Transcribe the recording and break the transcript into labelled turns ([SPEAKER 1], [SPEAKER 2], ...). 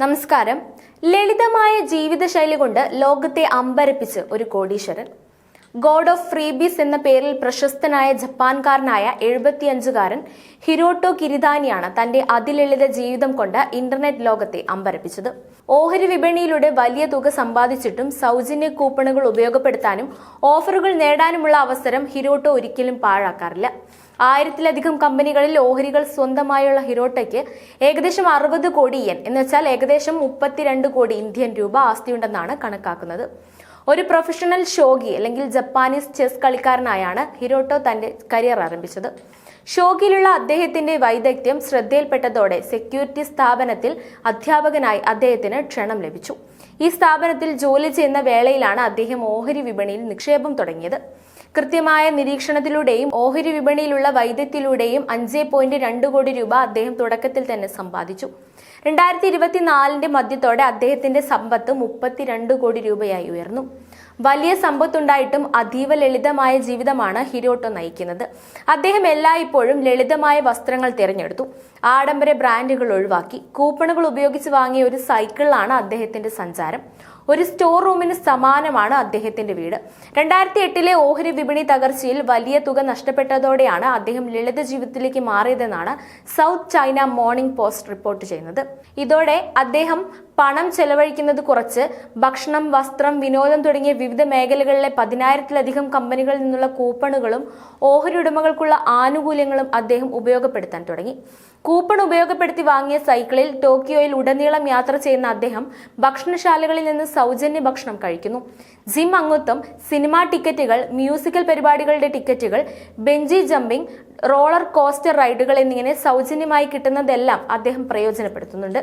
[SPEAKER 1] നമസ്കാരം. ലളിതമായ ജീവിതശൈലി കൊണ്ട് ലോകത്തെ അമ്പരപ്പിച്ച് ഒരു കോടീശ്വരൻ. ഗോഡ് ഓഫ് ഫ്രീബീസ് എന്ന പേരിൽ പ്രശസ്തനായ ജപ്പാൻകാരനായ എഴുപത്തിയഞ്ചുകാരൻ ഹിരോട്ടോ കിരിതാനിയാണ് തന്റെ അതിലളിത ജീവിതം കൊണ്ട് ഇന്റർനെറ്റ് ലോകത്തെ അമ്പരപ്പിച്ചത്. ഓഹരി വിപണിയിലൂടെ വലിയ തുക സമ്പാദിച്ചിട്ടും സൗജന്യ കൂപ്പണുകൾ ഉപയോഗപ്പെടുത്താനും ഓഫറുകൾ നേടാനുമുള്ള അവസരം ഹിരോട്ടോ ഒരിക്കലും പാഴാക്കാറില്ല. ആയിരത്തിലധികം കമ്പനികളിൽ ഓഹരികൾ സ്വന്തമായുള്ള ഹിരോട്ടയ്ക്ക് ഏകദേശം അറുപത് കോടി യെൻ. എന്ന് വെച്ചാൽ ഏകദേശം മുപ്പത്തിരണ്ട് കോടി ഇന്ത്യൻ രൂപ ആസ്തിയുണ്ടെന്നാണ് കണക്കാക്കുന്നത്. ഒരു പ്രൊഫഷണൽ ഷോഗി അല്ലെങ്കിൽ ജപ്പാനീസ് ചെസ് കളിക്കാരനായാണ് ഹിരോട്ടോ തന്റെ കരിയർ ആരംഭിച്ചത്. ഷോഗിയിലുള്ള അദ്ദേഹത്തിന്റെ വൈദഗ്ധ്യം ശ്രദ്ധയിൽപ്പെട്ടതോടെ സെക്യൂരിറ്റി സ്ഥാപനത്തിൽ അധ്യാപകനായി അദ്ദേഹത്തിന് ക്ഷണം ലഭിച്ചു. ഈ സ്ഥാപനത്തിൽ ജോലി ചെയ്യുന്ന വേളയിലാണ് അദ്ദേഹം ഓഹരി വിപണിയിൽ നിക്ഷേപം തുടങ്ങിയത്. കൃത്യമായ നിരീക്ഷണത്തിലൂടെയും ഓഹരി വിപണിയിലുള്ള വൈദ്യത്തിലൂടെയും അഞ്ച് പോയിന്റ് രണ്ട് കോടി രൂപ അദ്ദേഹം തുടക്കത്തിൽ തന്നെ സമ്പാദിച്ചു. രണ്ടായിരത്തി ഇരുപത്തിനാലിന്റെ മധ്യത്തോടെ അദ്ദേഹത്തിന്റെ സമ്പത്ത് മുപ്പത്തിരണ്ട് കോടി രൂപയായി ഉയർന്നു. വലിയ സമ്പത്തുണ്ടായിട്ടും അതീവ ലളിതമായ ജീവിതമാണ് ഹിരോട്ടോ നയിക്കുന്നത്. അദ്ദേഹം എല്ലായ്പ്പോഴും ലളിതമായ വസ്ത്രങ്ങൾ തിരഞ്ഞെടുത്തു. ആഡംബര ബ്രാൻഡുകൾ ഒഴിവാക്കി. കൂപ്പണുകൾ ഉപയോഗിച്ച് വാങ്ങിയ ഒരു സൈക്കിളിലാണ് അദ്ദേഹത്തിന്റെ സഞ്ചാരം. ഒരു സ്റ്റോർ റൂമിന് സമാനമാണ് അദ്ദേഹത്തിന്റെ വീട്. രണ്ടായിരത്തി എട്ടിലെ ഓഹരി വിപണി തകർച്ചയിൽ വലിയ തുക നഷ്ടപ്പെട്ടതോടെയാണ് അദ്ദേഹം ലളിത ജീവിതത്തിലേക്ക് മാറിയതെന്നാണ് South China Morning Post report ചെയ്യുന്നത്. ഇതോടെ അദ്ദേഹം പണം ചെലവഴിക്കുന്നത് കുറച്ച് ഭക്ഷണം വസ്ത്രം വിനോദം തുടങ്ങിയ വിവിധ മേഖലകളിലെ പതിനായിരത്തിലധികം കമ്പനികളിൽ നിന്നുള്ള കൂപ്പണുകളും ഓഹരി ഉടമകൾക്കുള്ള ആനുകൂല്യങ്ങളും അദ്ദേഹം ഉപയോഗപ്പെടുത്താൻ തുടങ്ങി. കൂപ്പൺ ഉപയോഗപ്പെടുത്തി വാങ്ങിയ സൈക്കിളിൽ ടോക്കിയോയിൽ ഉടനീളം യാത്ര ചെയ്യുന്ന അദ്ദേഹം ഭക്ഷണശാലകളിൽ നിന്ന് സൗജന്യ ഭക്ഷണം കഴിക്കുന്നു. ജിം അംഗത്വം സിനിമാ ടിക്കറ്റുകൾ മ്യൂസിക്കൽ പരിപാടികളുടെ ടിക്കറ്റുകൾ ബെഞ്ചി ജമ്പിംഗ് റോളർ കോസ്റ്റർ റൈഡുകൾ എന്നിങ്ങനെ സൗജന്യമായി കിട്ടുന്നതെല്ലാം അദ്ദേഹം പ്രയോജനപ്പെടുത്തുന്നുണ്ട്.